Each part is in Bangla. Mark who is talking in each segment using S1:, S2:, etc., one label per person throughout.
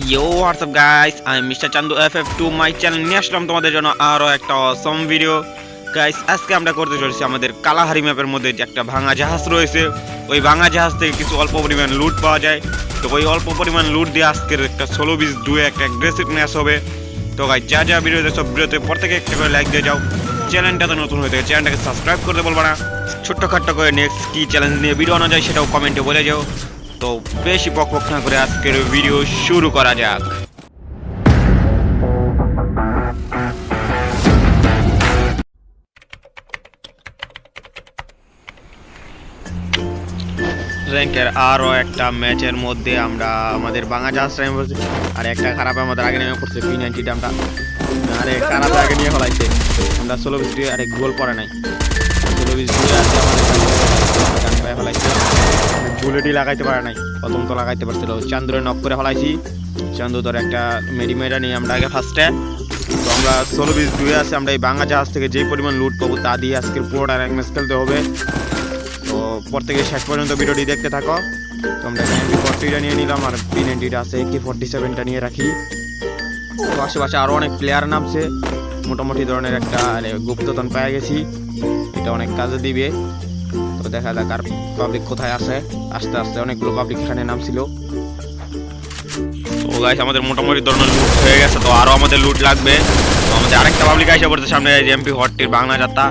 S1: ইয়ো হোয়াটসঅ্যাপ গাইস আমি mister Chandu F F to my channel নিয়ে আসলাম তোমাদের জন্য আরও একটা অসম ভিডিও গাইস আজকে আমরা করতে চলেছি আমাদের কালাহারি ম্যাপের মধ্যে যে একটা ভাঙা জাহাজ রয়েছে। ওই ভাঙা জাহাজ থেকে কিছু অল্প পরিমাণ লুট পাওয়া যায়। তো ওই অল্প পরিমাণ লুট দিয়ে আজকের একটা ষোলো বিশ দুয়ে একটা অ্যাগ্রেসিভ ম্যাচ হবে। তো গাইস যা যা ভিডিওতে সব ভিডিওতে প্রত্যেকে একটা করে লাইক দিয়ে যাও। চ্যানেলটাতে নতুন হয়ে থাকে চ্যানেলটাকে সাবস্ক্রাইব করতে বলব না। ছোট্টখাট্ট করে নেক্সট কি চ্যালেঞ্জ নিয়ে ভিডিও আনা যায় সেটাও কমেন্টে বলে যাও। তো বেশি বক বক না করে আজকের ভিডিও শুরু করা যাক। র্যাঙ্কের আরও একটা ম্যাচের মধ্যে আমরা আমাদের বাংলা জাহাজ টাইম আর একটা খারাপ আমাদের আগে নেমে পড়ছে পি নাইনটি দামটা আরে খারাপ আগে নিয়ে ফেলাইছে। আমরা ষোলো বিশ আরে গোল পড়ে নাই। বুলেটই লাগাইতে পারে নাই। প্রথম তো লাগাইতে পারছিল। চান্দুরে নক করে ফেলাইছি। চান্দু তোর একটা মেডিমেডা নিয়ে আমরা আগে ফার্স্টে তো আমরা ষোলো বিশ দুই আছে আমরা এই বাংলা জাহাজ থেকে যেই পরিমাণ লুট পাবো তা দিয়ে আজকের পুরোটা র্যাঙ্ক ম্যাচ খেলতে হবে। তো প্রত্যেকে শেষ পর্যন্ত ভিডিওটি দেখতে থাকো। তো আমরা এমপি ফোরটিটা নিয়ে নিলাম আর পি নাইনটিটা আছে একে ফোরটি সেভেনটা নিয়ে রাখি। তো আশেপাশে আরও অনেক প্লেয়ার নামছে। মোটামুটি ধরনের একটা আরে, গুপ্তধন পেয়ে গেছি। এটা অনেক কাজে দিবে। তো দেখা যাক আর পাবলিক কোথায় আছে। আস্তে আস্তে অনেকগুলো পাবলিক এখানে নামছিল। তো গাইস আমাদের মোটামুটি ধরনের লুট হয়ে গেছে, তো আরও আমাদের লুট লাগবে। তো আমাদের আরেকটা পাবলিক এসে পড়ছে সামনে এমপি হটটির বাংলা যাত্রা।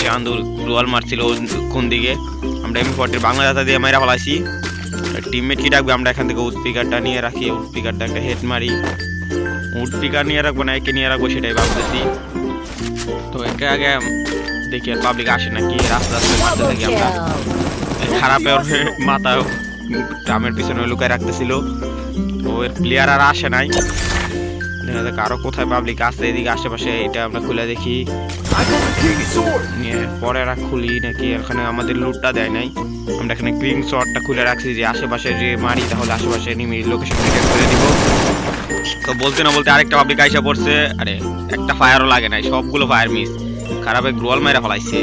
S1: চান্দুর রুয়াল মারছিল কোন দিকে। আমরা এমপি ফর্টির বাংলা যাত্রা দিয়ে মেরা ফেলাইছি। টিমমেট কি ডাকবে, আমরা এখান থেকে উড পিকারটা নিয়ে রাখি উড পিকারটা একটা হেড মারি। পিকার নিয়ে রাখব না একে নিয়ে রাখব সেটাই ভাবতেছি। তো একে আগে দেখি আর পাবলিক আসে নাকি রাস্তা রাস্তায় মারতে থাকি আমরা। খারাপের মাথা গ্রামের পিছনে লুকায় রাখতেছিল। তো এর প্লেয়ার আর আসে নাই। দেখা যাক আরও কোথায় পাবলিক আছে এদিকে আশেপাশে এটা আমরা খুলে দেখি। পরে আর খুলি নাকি এখানে আমাদের লুটটা দেয় নাই। আমরা এখানে ক্রিং শটটা খুলে রাখছি যে আশেপাশে যে মারি তাহলে আশেপাশে নিমি লোকেশন করে দিব। তো বলতে না বলতে আরেকটা পাবলিক আইসা পড়ছে। আরে, একটা ফায়ারও লাগে নাই, সবগুলো ফায়ার মিস খারাপে গ্রোয়াল মেরে ফেলাইছে।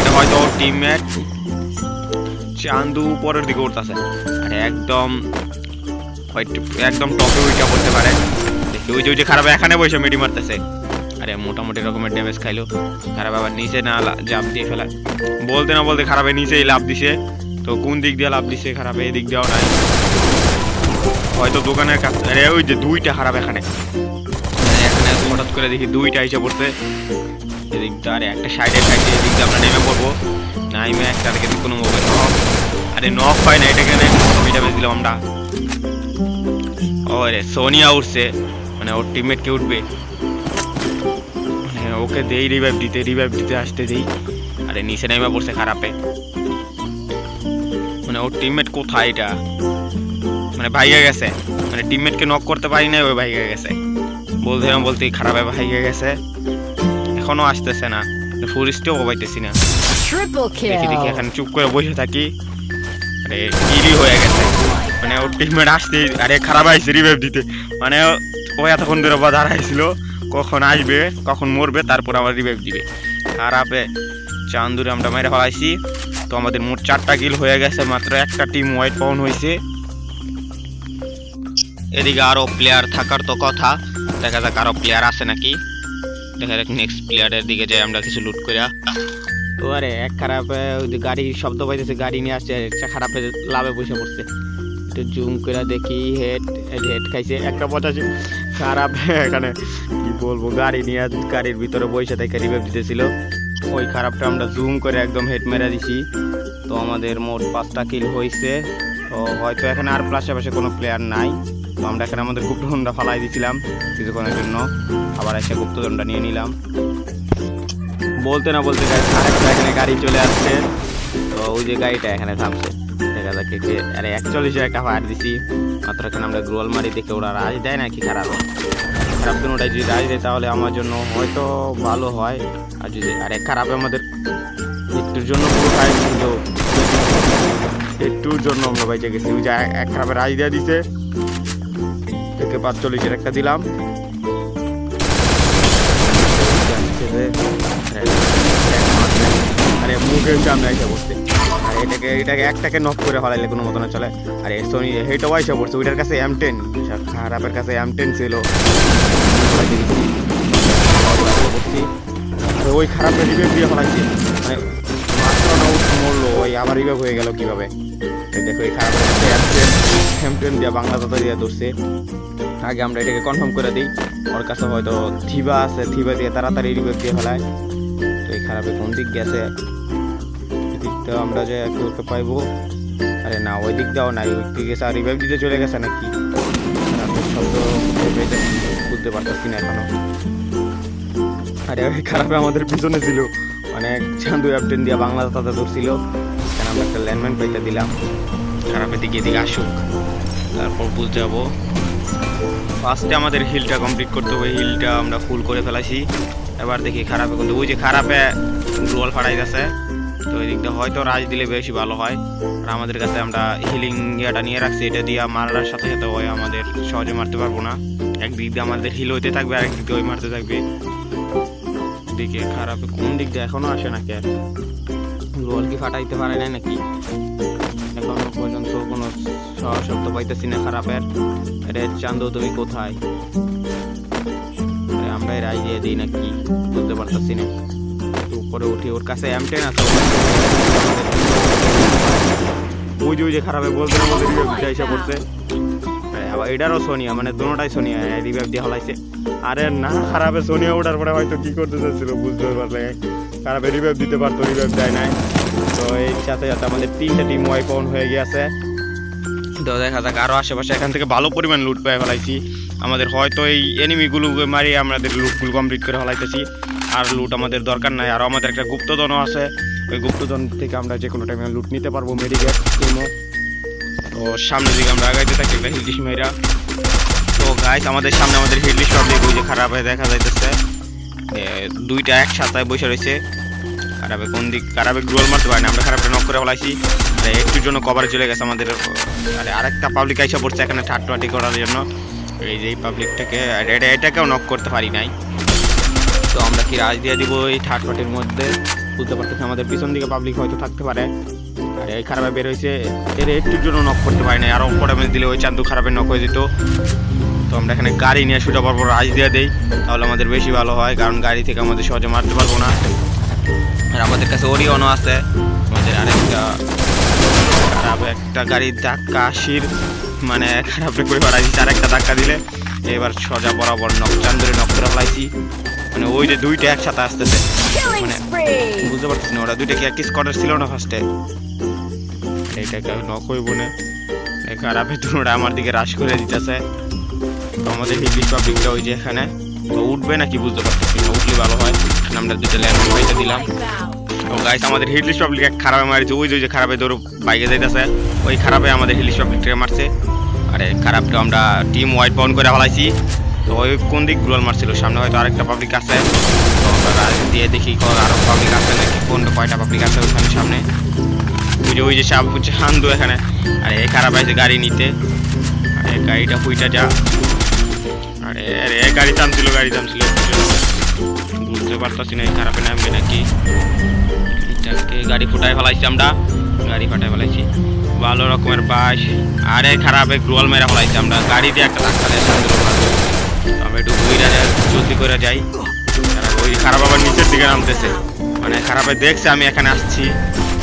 S1: এটা হয়তো ওর টিমমেট চান্দু উপরের দিকে উঠতেছে। আরে, একদম একদম টপে উইটা পড়তে পারে। দেখি, ওই যে ওই যে খারাপ এখানে বসে মেডি মারতেছে। আরে, মোটামুটি রকমের ড্যামেজ খাইলো। খারাপ আবার নিচে না জাপ দিয়ে ফেলা বলতে না বলতে খারাপে নিচেই লাভ দিছে। তো কোন দিক দিয়ে লাভ দিছে খারাপে, এদিক দিয়েও নাই। হয়তো দোকানের কাছে আরে ওই যে দুইটা খারাপ এখানে। আরে এখানে হঠাৎ করে দেখি দুইটা এসে পড়ছে। এদিকটা আরে একটা সাইডে সাইডে এদিক আমরা নেমে পড়ব। নাইমে একটা থেকে কোনো মোবাইল নক আরে নক হয় না এটা কেন ছবিটা বেশ দিলাম আমরা। ও রে সোনিয়া উঠছে। মানে ওর টিমমেট কে উঠবে। মানে ওকে দেই রিভাইভ দিতে রিভাইভ দিতে আসতে দেই। আরে নিচে নাইমা পড়ছে খারাপে। মানে ওর টিমমেট কোথায় এটা? মানে ভাইগে গেছে। মানে টিমমেটকে নক করতে পারি না ওই ভাইগে গেছে। বলতে না বলতেই খারাপে ভাইগে গেছে। এখনও আসতেছে না। ফুল স্টেও পাইতেছি না। দেখি দেখি. এখানে চুপ করে বসে থাকি। আরে কিলি হয়ে গেছে। মানে ওর টিমমেট আসতে আরে খারাপ আইছে রিভাইভ দিতে। মানে ও এতক্ষণ ধরে বা দাঁড়াইছিল কখন আসবে কখন মরবে তারপর আবার রিভাইভ দিবে। খারাপে। চান্দুরে আমরা মেরে ফেলাইছি। তো আমাদের মোট চারটা কিল হয়ে গেছে। মাত্র একটা টিম হোয়াইট পাউন হয়েছে। এদিকে আরও প্লেয়ার থাকার তো কথা। দেখা যাক আরও প্লেয়ার আছে নাকি। দেখা যাক নেক্সট প্লেয়ারের দিকে যাই আমরা কিছু লুট করে তো আরে, এক খারাপ গাড়ি শব্দ পাইতেছে, গাড়ি নিয়ে আসছে একটা খারাপে লাভে বসে পড়ছে। একটু জুম করে দেখি হেড হেড খাইছে, একটা পঁচাশি। খারাপ, এখানে কি বলব, গাড়ি নিয়ে, গাড়ির ভিতরে বসে থেকে রিভাইভ দিতেছিল। ওই খারাপটা আমরা জুম করে একদম হেড মেরে দিছি। তো আমাদের মোট পাঁচটা কিল হয়েছে তো হয়তো এখানে আর আশেপাশে কোনো প্লেয়ার নাই। আমরা এখানে আমাদের গুপ্তধনটা ফালাই দিয়েছিলাম কিছুক্ষণের জন্য। আবার এসে গুপ্তধনটা নিয়ে নিলাম। বলতে না বলতে আরেকটা এখানে গাড়ি চলে আসছে। তো ওই যে গাড়িটা এখানে থামছে। দেখা যাচ্ছে যে আরে একচল্লিশে একটা ফায়ার দিছি। মাত্র এখানে আমরা গ্রোল মারি দেখে ওরা রাজ দেয় নাকি খারাপ? খারাপ দিন ওটাই যদি রাজ দেয় তাহলে আমার জন্য হয়তো ভালো হয়। আর যদি আরে খারাপ আমাদের একটুর জন্য পুরো কিন্তু একটুর জন্য আমরা বাইচে গেছি। ওই যে এক- এক খারাপের রাজ দিয়ে দিছে। থেকে পাঁচচল্লিশের একটা দিলাম। আরে, মুখের সামনে এসে বসতে। আর, এটাকে এটাকে একটাকে নক করে ফেলাইলে কোনো মতো না চলে। আর এই সোনি হেইটা ওয়াইসা পড়ছে, ওইটার কাছে এম টেন খারাপের কাছে এম টেন ছিল। ওই খারাপের রিভেভ দিয়ে ফেলাইছে। মানে মরলো, ওই আবার রিভেভ হয়ে গেল কীভাবে? দেখো, এই খারাপের কাছে এম টেন এম টেন দিয়ে বাংলা দাদা দিয়ে ধরছে। আগে আমরা এটাকে কনফার্ম করে দিই। ওর কাছে হয়তো থিবা আছে, থিবা দিয়ে তাড়াতাড়ি রিভেভ দিয়ে ফেলায়। তো এই খারাপে কোন দিক গেছে? দিকটা আমরা যে করতে পাইবো। আরে না, ওই দিক দাও নাই। ওই দিকে গেছে, আর রিভাইভ দিতে চলে গেছে নাকি? শব্দ বুঝতে পারতেছি না এখনও। আরে ওই খারাপে আমাদের পিছনে ছিল। মানে চান্দু অ্যাপটেন দিয়ে বাংলা তাতে ধরছিল। আমরা একটা ল্যান্ডম্যান পাইতে দিলাম। খারাপের দিকে এদিকে আসুক। তারপর বুঝতে যাব ফার্স্টে আমাদের হিলটা কমপ্লিট করতে হবে হিলটা আমরা ফুল করে ফেলাইছি। এবার দেখি খারাপে কিন্তু ওই যে খারাপে গ্লোয়াল ফাড়াই গেছে তো এই দিকটা হয়তো রাজ দিলে বেশি ভালো হয়। আর আমাদের কাছে আমরা হিলিং ইয়াটা নিয়ে রাখছি, এটা দিয়ে মারার সাথে সাথে ওই আমাদের, সহজে মারতে পারব না। একদিক দিয়ে আমাদের হিল হইতে থাকবে আর একদিক দিয়ে ওই মারতে থাকবে। দিকে খারাপে, কোন দিক দিয়ে এখনও আসে না কে গ্লোয়াল কি ফাটাইতে পারে না নাকি? এখনও পর্যন্ত কোনো শব্দ পাইতেছি না খারাপের। আরে চান্দু, তুমি কোথায়? আরে আমরা এর আইডিয়া দিই নাকি বুঝতে পারতেছি না। উপরে উঠি, ওর কাছে এম টেন আছে। ওই যে ওই যে খারাপে বলতে না বলতে রিভাইভ দিতে এসে পড়ছে। আবার এটারও সোনিয়া মানে দুটোটাই সোনিয়া রিভাইভ দিয়ে হলাইছে। আরে না, খারাপে সোনিয়া ওঠার পরে হয়তো কি করতে চাচ্ছিল, বুঝতে পারলে খারাপে রিভাইভ দিতে পারতো রিভাইভ দেয় নাই। তো এই সাথে সাথে আমাদের তিনটা টিম ওয়াইপ অন হয়ে গেছে তো দেখা যাক আরও আশেপাশে এখান থেকে ভালো পরিমাণ লুট পেয়ে ফেলাইছি। আমাদের হয়তো এই এনিমিগুলো মারি আমাদের লুটগুলো কমপ্লিট করে ফেলাইতেছি। আর লুট আমাদের দরকার নাই, আর আমাদের একটা গুপ্তধনও আছে। ওই গুপ্তধন থেকে আমরা যে কোনো টাইমে লুট নিতে পারব মেডিকেট কিনো তো সামনের দিকে আমরা আগাইতে থাকি একটা মেয়েরা তো গাইস আমাদের সামনে আমাদের হিলডিশ পাবলিক যে খারাপ হয়ে দেখা যাইতেছে। দুইটা একসাথে বসে রয়েছে। খারাপে কোন দিক, খারাপে গ্রোল মারতে পারে না আমরা খারাপে নক করে ফেলাইছি। আরে একটুর জন্য কভারে চলে গেছে আমাদের আরে আরেকটা পাবলিক আইসা পড়ছে এখানে ঠাট্টাটি করার জন্য। এই যে এই পাবলিকটাকে এটা, এটাকেও নক করতে পারি নাই। তো আমরা কি রাজ দিয়ে দিব এই ঠাটপাটির মধ্যে? বুঝতে পারতেছি আমাদের পিছন দিকে পাবলিক হয়তো থাকতে পারে। আর এই খারাপে বের হয়েছে। এর একটুর জন্য নক করতে পারি নাই। আরও উপরে দিলে ওই চান্দু খারাপে নক হয়ে যেত। তো আমরা এখানে গাড়ি নিয়ে সুটা পারব রাজ দিয়ে দেই। তাহলে আমাদের বেশি ভালো হয়, কারণ গাড়ি থেকে আমাদের সহজে মারতে পারব না। আর আমাদের কাছে ওরিয়নও আছে। আমাদের আরেকটা খারাপ। একটা গাড়ির ধাক্কা আশির মানে খারাপ করে বাড়াই দিচ্ছে আরেকটা ধাক্কা দিলে এবার সোজা বরাবর নক চান্দরে নক করে ফেলাইছি। মানে ওই যে দুইটা একসাথে আসতেছে। মানে বুঝতে পারছি না ওরা দুইটা কি এক স্কোয়াডার ছিল না ফার্স্টে এইটাকে নক হইব না? খারাপে ওরা আমার দিকে রাশ করে দিতেছে। তো আমাদের হিন্দিশ পাবলিকটা ওই যে এখানে। উঠবে নাকি বুঝতে পারতেছি না উঠলে ভালো হয়। আমরা দুটো ল্যান্ড দিলাম। তো গাইস আমাদের হিলিশ পাবলিক এক খারাপে মারছে। ওই যে খারাপে ধরো বাইকে যাইতেছে, ওই খারাপে আমাদের হিলিশ পাবলিকটাকে মারছে। আরে খারাপটা আমরা টিম ওয়াইড বাউন্ড করে ফেলাইছি। তো ওই কোন দিক গ্লোল মারছিল? সামনে হয়তো আরেকটা পাবলিক আছে। তো আমরা দিয়ে দেখি কোন আরও পাবলিক আছে নাকি, কোন কয়টা পাবলিক আছে ওইখানে সামনে। ওই যে ওই যে সাপ হচ্ছে হান্দু এখানে। আরে খারাপ আছে গাড়ি নিতে। আরে, গাড়িটা হুইটা যা। আরে আরে গাড়ি থামছিল গাড়ি থামছিল। বুঝতে পারতাছি না, এই খারাপে নামবে নাকি। এটাকে গাড়ি ফুটাই ফেলাইছি আমরা। গাড়ি ফাটাই ফেলাইছি। ভালো রকমের বাস, আরে খারাপে গ্রোয়াল মেরা ফেলাইছি আমরা। গাড়ি দিয়ে একটা ধাক্কা দিয়ে আমরা একটু ঘুরে জলদি করে যাই। ওই খারাপ আবার নিচের দিকে নামতেছে। মানে খারাপে দেখছে আমি এখানে আসছি,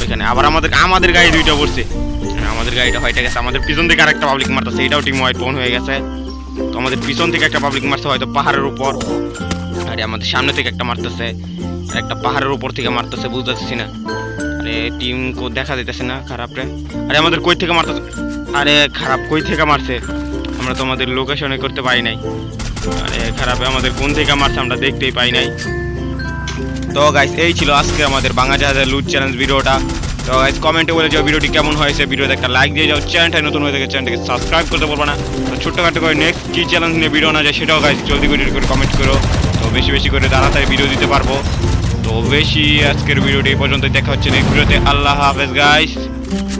S1: ওইখানে। আবার আমাদের আমাদের গাড়ি দুইটা পড়ছে। মানে আমাদের গাড়িটা হয়তো গেছে। আমাদের পিছন থেকে আরেকটা পাবলিক মারতেছে, এটাও টিম ওয়াইড ফোন হয়ে গেছে। তো আমাদের পিছন থেকে একটা পাবলিক মারছে, হয়তো পাহাড়ের উপর। আরে আমাদের সামনে থেকে একটা মারতেছে। একটা পাহাড়ের উপর থেকে মারতেছে, বুঝতেছি না। আরে টিম কো দেখা যাইতেছে না খারাপ রে আরে, আমাদের কই থেকে মারতেছে? আরে, খারাপ কই থেকে মারছে? আমরা তো আমাদের লোকেশনে করতে পারি নাই। আরে, খারাপে আমাদের কোন থেকে মারছে আমরা দেখতেই পাই নাই। তো গাইস এই ছিল আজকে আমাদের বাংলা জাহাজের লুট চ্যালেঞ্জ ভিডিওটা। তো গাইস কমেন্টে বলে যাও ভিডিওটি কেমন হয়েছে। ভিডিওতে একটা লাইক দিয়ে যাও। চ্যানেলটা নতুন হয়ে থাকে, চ্যানেলটাকে সাবস্ক্রাইব করতে পারব না। তো ছোট্টখাটো করে নেক্সট কী চ্যালেঞ্জ নিয়ে ভিডিও না যায়, সেটাও গাইস জলদি করে কমেন্ট করো। তো বেশি বেশি করে তাড়াতাড়ি ভিডিও দিতে পারব। তো বেশি আজকের ভিডিওটি এই পর্যন্ত দেখা হচ্ছে নেক্সট ভিডিওতে। আল্লাহ হাফেজ গাইস